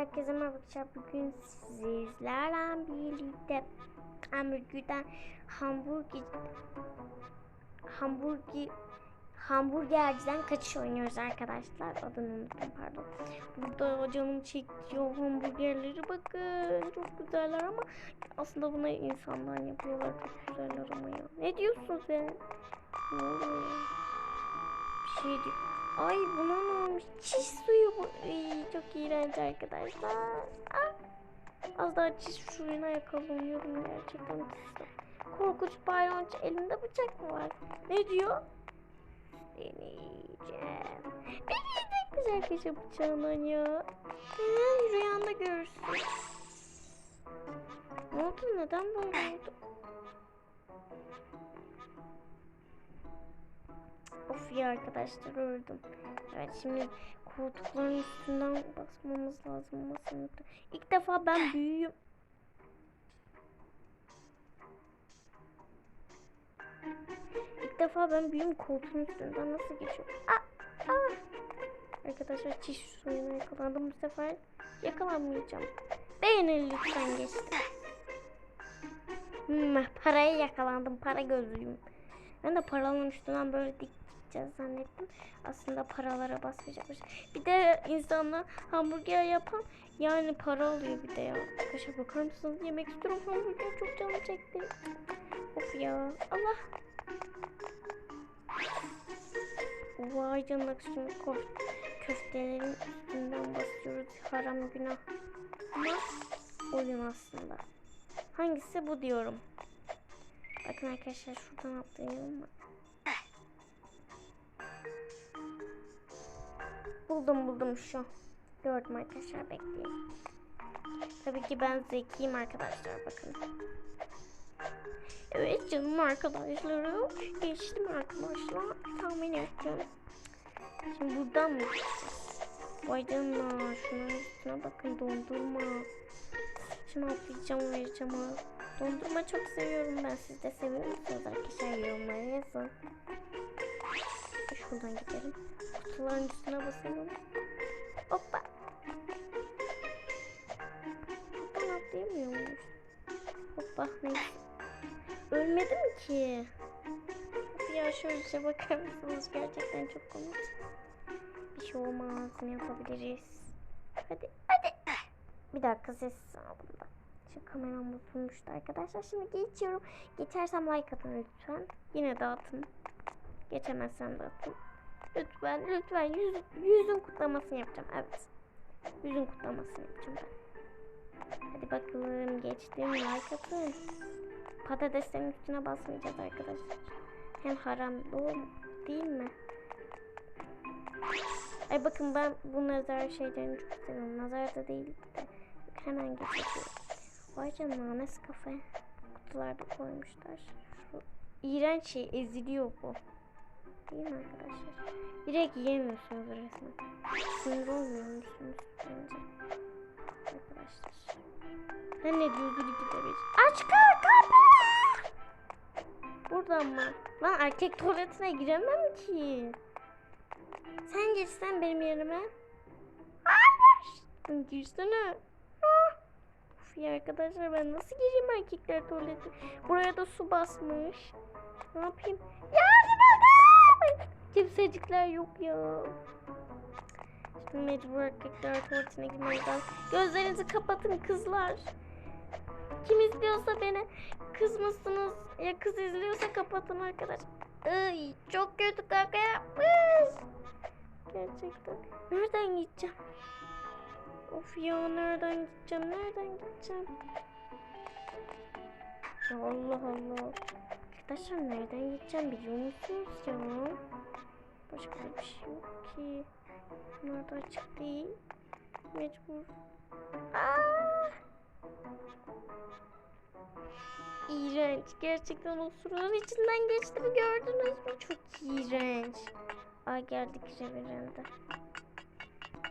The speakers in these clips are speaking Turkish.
Herkese merhaba. Bugün sizlerle birlikte hamburgerden hamburger hamburger hamburgerciden kaçış oynuyoruz arkadaşlar. Adını unuttum pardon. Burada canım çekiyor hamburgerleri bakın. Çok güzeller ama aslında bunu insanlar yapıyorlar. Çok güzeller ama ya. Ne diyorsun sen? Ne oluyor? Bir şey diyor. Ay buna ne olmuş? Çiş suyu bu. Ay, çok iğrenç arkadaşlar. Ah. Az daha çiş suyuna yakalanıyorum gerçekten. Korkunç bayramcı elinde bıçak mı var? Ne diyor? Deneyeceğim. Deneyecek güzel köşe bıçağından ya. Hı, rüyanda görürsün. Ne oldu? Neden böyle oldu? Of ya arkadaşlar öldüm. Evet şimdi koltukların üstünden basmamız lazım masanın. İlk defa ben büyüğüm. İlk defa ben büyüğüm koltuğun üstünden nasıl geçiyorum? Aa, aa. Arkadaşlar çiş suyuna yakalandım bu sefer. Yakalanmayacağım. Beğenin lütfen geçti. Hmm, paraya yakalandım. Para gözlüyüm. Ben de paranın üstünden böyle dik gideceğiz zannettim. Aslında paralara basmayacakmış. Bir de insanlar hamburger yapan yani para alıyor bir de ya. Arkadaşlar bakar mısınız? Yemek istiyorum hamburger çok canım çekti. Of ya. Allah. Vay canına şimdi köftelerin üstünden basıyoruz. Haram günah. Ama oyun aslında. Hangisi bu diyorum. Bakın arkadaşlar şuradan atlayalım mı? Buldum buldum şu. Gördüm arkadaşlar bekleyin. Tabii ki ben zekiyim arkadaşlar bakın. Evet canım arkadaşlarım. Geçtim arkadaşlar. Tahmin ettim. Şimdi buradan mı? Vay canına. Şunun üstüne bakın dondurma. Şunu atlayacağım vereceğim abi. Dondurma çok seviyorum ben. Siz de seviyor musunuz arkadaşlar? Yorumlara yazın. Şuradan gidelim. Kutuların üstüne basalım. Hoppa. Buradan atlayamıyor muyuz? Hoppa neyse. Ölmedim ki. Ya şöyle şey bakar mısınız? Gerçekten çok komik. Bir şey olmaz. Ne yapabiliriz? Hadi hadi. Bir dakika sessiz aldım da. Şu kameram bozulmuştu arkadaşlar. Şimdi geçiyorum. Geçersem like atın lütfen. Yine de atın. Geçemezsem de atın. Lütfen lütfen yüz, yüzün kutlamasını yapacağım. Evet. Yüzün kutlamasını yapacağım ben. Hadi bakalım geçtim like atın. Patateslerin üstüne basmayacağız arkadaşlar. Hem haram mu? değil mi? Ay bakın ben bu nazar şeylerini çok seviyorum. Nazar da değil de hemen geçiyorum. Vay canına Nescafe kutularda koymuşlar. Şu iğrenç şey eziliyor bu. Değil mi arkadaşlar? Direkt yiyemiyorsunuz resmen. Sinir olmuyor musunuz bence? Arkadaşlar. Ne düzgün gidebilir. Aç kapı! Buradan mı? Lan erkek tuvaletine giremem ki. Sen geçsen benim yerime. Hayır. Girsene. Of ya arkadaşlar ben nasıl gireyim erkekler tuvaleti? Buraya da su basmış. Ne yapayım? Yardım edin! Kimsecikler yok ya. Şimdi mecbur erkekler tuvaletine lazım. Gözlerinizi kapatın kızlar. Kim izliyorsa beni kız mısınız ya kız izliyorsa kapatın arkadaş. Ay, çok kötü kaka yapmış. Gerçekten. Nereden gideceğim? Of ya nereden gideceğim? Nereden gideceğim? Ya Allah Allah. Arkadaşlar nereden gideceğim biliyor musunuz ya? Başka bir şey yok ki. Bunlar da açık değil. Mecbur. Aa! İğrenç. Gerçekten o surun içinden geçti mi gördünüz mü? Çok iğrenç. Ay geldik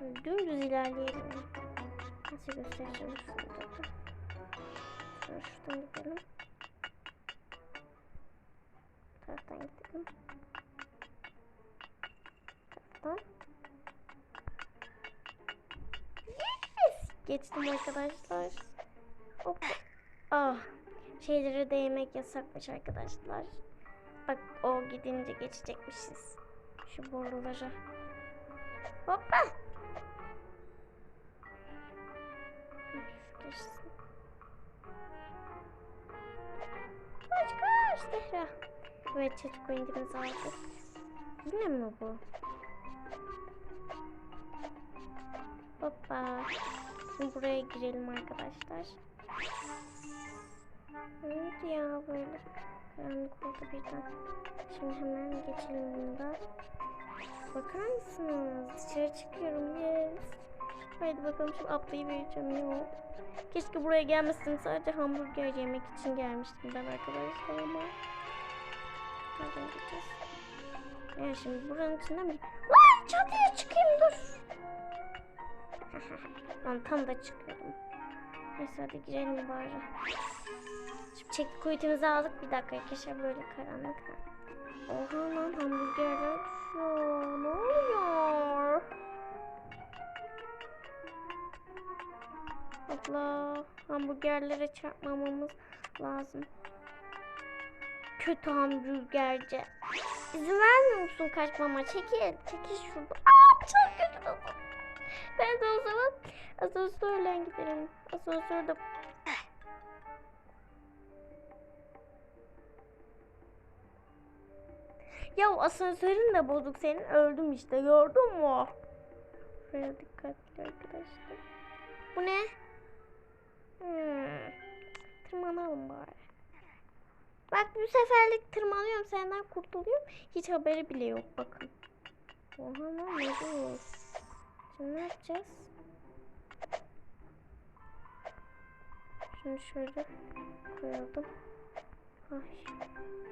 revirende. Dümdüz ilerleyelim. Nasıl göstereceğim şurada da. Şöyle şuradan gidelim. Bu taraftan gidelim. Bu taraftan. Yes! geçtim arkadaşlar. Hop. Ah. Şeylere değmek yasakmış arkadaşlar. Bak o gidince geçecekmişiz. Şu boruları. Hoppa. Geçsin. Kaç kaç Zehra. Evet çocuk oyuncumuzu aldık. Yine mi bu? Hoppa. Buraya girelim arkadaşlar. Evet ya böyle karanlık oldu birden. Şimdi hemen geçelim bunda. Bakar mısınız? Dışarı çıkıyorum. Yes. Haydi bakalım şimdi atlayı vereceğim. Yok. Keşke buraya gelmesin. Sadece hamburger yemek için gelmiştim ben arkadaşlar ama. Nereden gideceğiz? Yani şimdi buranın içinden bir... Lan çatıya çıkayım dur. Lan tam da çıkıyordum. Neyse hadi girelim bari. Şimdi çektik kuyutumuzu aldık. Bir dakika arkadaşlar böyle karanlık. ha. Oha lan hamburgerler. Ne oluyor? Abla hamburgerlere çarpmamamız lazım. Kötü hamburgerci. İzin vermiyor musun kaçmama? Çekil. Çekil şurada. Aa çok kötü baba. Ben de o zaman asansörle gidelim. Asansörde Ya o asansörün de bozuk senin öldüm işte gördün mü? Şuraya dikkatli arkadaşlar. Bu ne? Hmm. Tırmanalım bari. Bak bu seferlik tırmanıyorum senden kurtuluyorum. Hiç haberi bile yok bakın. Oha lan ne bu? Şimdi ne yapacağız? Şunu şöyle koyalım. Ay.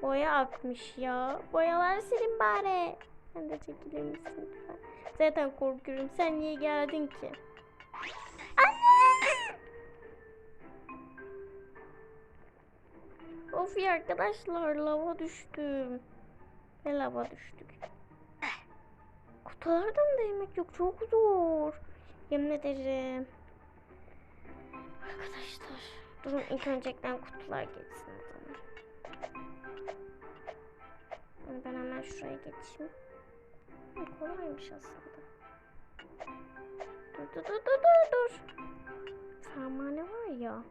Boya akmış ya. Boyalar silin bari. Sen de çekilir misin? Zaten korkuyorum. Sen niye geldin ki? Of arkadaşlar lava düştüm. Ve lava düştük. Kutulardan değmek yok. Çok zor. Yemin ederim. Arkadaşlar. Durun ilk öncelikten kutular geçsin. Ben hemen şuraya geçeyim. Kolaymış aslında. Dur dur dur dur dur. Fermane var ya.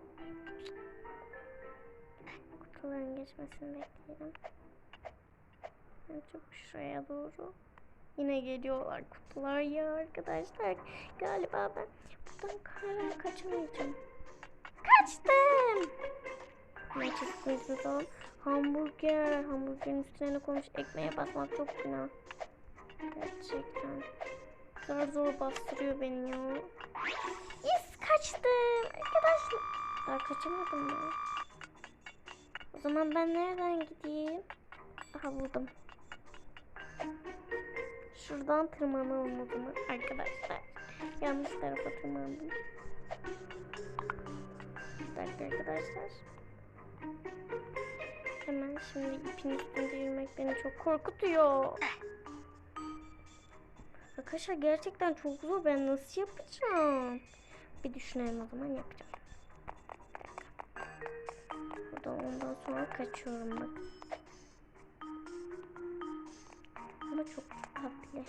Kutuların geçmesini bekleyelim. Ben çok şuraya doğru. Yine geliyorlar kutular ya arkadaşlar. Galiba ben buradan hala kaçamayacağım. Kaçtım. Ne çıktınız o? Hamburger. Hamburgerin üstüne ne koymuş? Ekmeğe basmak çok günah. Gerçekten. Kadar zor bastırıyor beni ya. Yes kaçtım. Arkadaşlar. Daha kaçamadım ben. Zaman ben nereden gideyim? Aha buldum. Şuradan tırmanalım o zaman arkadaşlar. Yanlış tarafa tırmandım. Bir dakika arkadaşlar. Hemen şimdi ipin üstünde yürümek beni çok korkutuyor. Arkadaşlar gerçekten çok zor. Ben nasıl yapacağım? Bir düşünelim o zaman yapacağım. Ondan sonra kaçıyorum bak. Ama çok tatlı.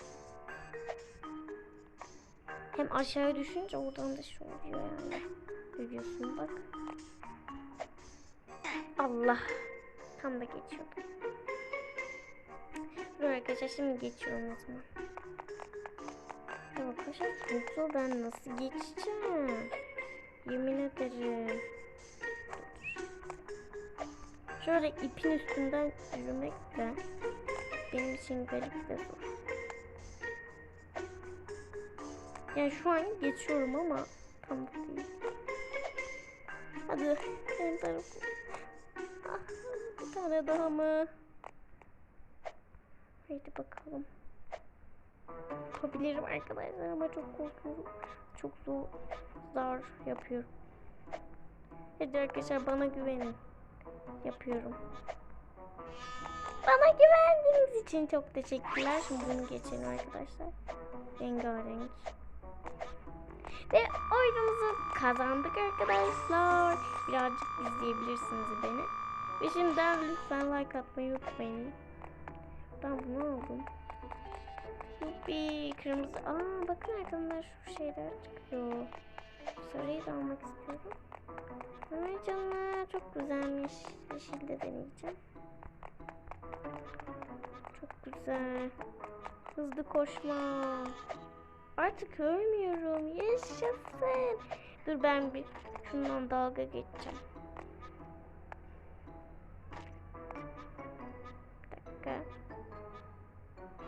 Hem aşağıya düşünce oradan da şey oluyor yani. Görüyorsun bak. Allah. Tam da geçiyordum. Dur arkadaşlar şimdi geçiyorum o zaman. Arkadaşlar ben nasıl geçeceğim? Yemin ederim. Şöyle ipin üstünden yürümek de benim için garip ve zor. Yani şu an geçiyorum ama tam değil. Hadi benim tarafım. Ah, bir tane daha mı? Haydi bakalım. Yapabilirim arkadaşlar ama çok korkuyorum. Çok zor, zor yapıyorum. Hadi arkadaşlar bana güvenin. Yapıyorum. Bana güvendiğiniz için çok teşekkürler. Şimdi bunu geçelim arkadaşlar. Rengarenk. Ve oyunumuzu kazandık arkadaşlar. Birazcık izleyebilirsiniz beni. Ve şimdiden lütfen like atmayı unutmayın. Ben bunu aldım. Bir kırmızı. Aa bakın arkamdan şu şeyler çıkıyor. Sarıyı da almak istiyorum. Ay canına çok güzelmiş. Yeşil de deneyeceğim. Çok güzel. Hızlı koşma. Artık ölmüyorum. Yaşasın. Dur ben bir şundan dalga geçeceğim. Bir dakika.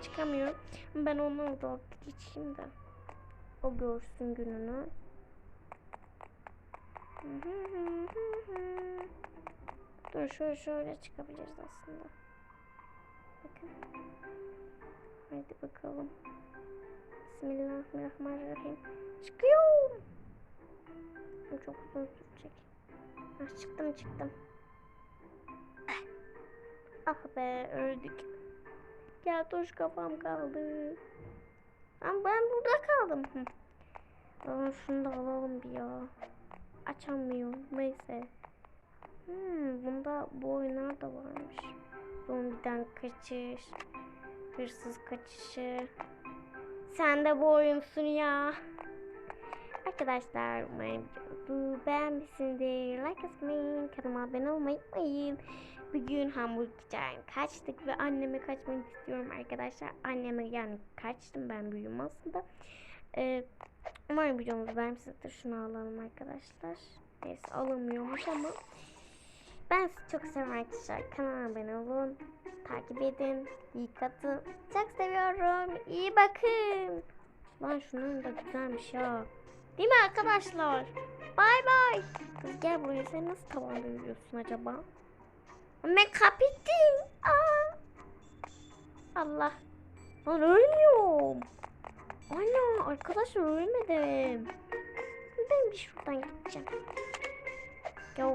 Çıkamıyorum. Ben onunla dalga geçeyim de. O görsün gününü. Dur şöyle şöyle çıkabiliriz aslında. Bakın. Haydi bakalım. Bismillahirrahmanirrahim. Çıkıyorum. Bu çok uzun sürecek. Ah, çıktım çıktım. Ah be öldük. Gel toş kafam kaldı. Ama ben burada kaldım. Hı. Aa, şunu da alalım bir ya. Açamıyorum. Neyse. Hmm, bunda bu oyunlar da varmış. Zombiden kaçış. Hırsız kaçışı. Sen de bu oyunsun ya. Arkadaşlar umarım videomuzu beğenmişsinizdir. Like atmayı, kanalıma abone olmayı unutmayın. Bugün hamburgerden kaçtık ve anneme kaçmak istiyorum arkadaşlar. Anneme yani kaçtım ben büyüğüm aslında. Ee, umarım videomuzu beğenmişsinizdir. Şunu alalım arkadaşlar. Neyse alamıyormuş ama ben sizi çok seviyorum arkadaşlar. Kanalıma abone olun. Takip edin. İyi katın. Çok seviyorum. İyi bakın. Lan şunun da güzelmiş ya. Değil mi arkadaşlar? Bay bay. Kız gel buraya. Sen nasıl tavanda yürüyorsun acaba? Ben kapittim. Allah. Lan ölmüyorum. Ana arkadaşlar ölmedim. Ben bir şuradan gideceğim. Ya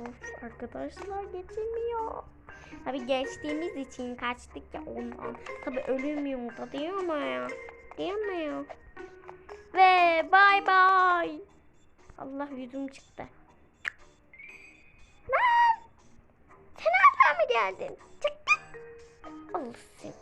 Of arkadaşlar geçilmiyor. Tabi geçtiğimiz için kaçtık ya ondan. Tabi ölümüyor da değil mi ya? Ya? Ve bay bay. Allah yüzüm çıktı. Lan! Sen nereden mi geldin? Çıktın. Seni.